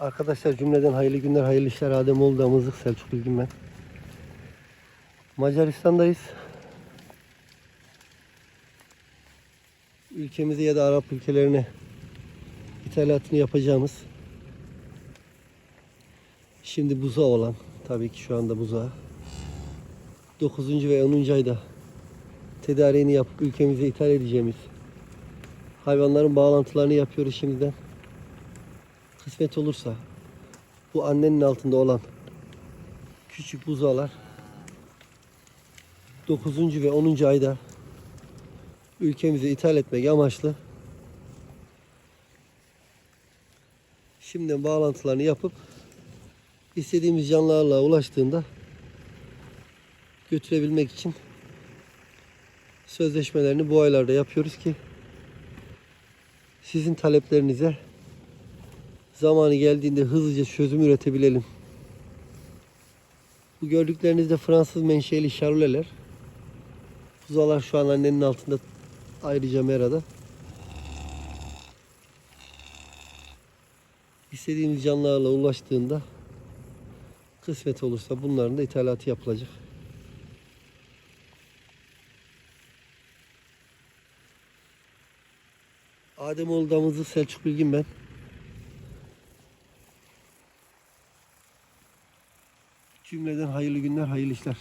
Arkadaşlar cümleden hayırlı günler, hayırlı işler. Ademoğlu Damızlık, Selçuk Bilgin ben. Macaristan'dayız. Ülkemize ya da Arap ülkelerine ithalatını yapacağımız şimdi buza olan tabii ki şu anda buza 9. ve 10. ayda tedariğini yapıp ülkemize ithal edeceğimiz hayvanların bağlantılarını yapıyoruz şimdiden. Kısmet olursa bu annenin altında olan küçük buzağlar 9. ve 10. ayda ülkemize ithal etmek amaçlı şimdiden bağlantılarını yapıp istediğimiz canlılarla ulaştığında götürebilmek için sözleşmelerini bu aylarda yapıyoruz ki sizin taleplerinize zamanı geldiğinde hızlıca çözüm üretebilelim. Bu gördükleriniz de Fransız menşeli şarüleler. Buzalar şu an annenin altında ayrıca merada. İstediğimiz canlılarla ulaştığında kısmet olursa bunların da ithalatı yapılacak. Ademoğlu Damızlı Selçuk Bilgin ben. Cümleden hayırlı günler, hayırlı işler.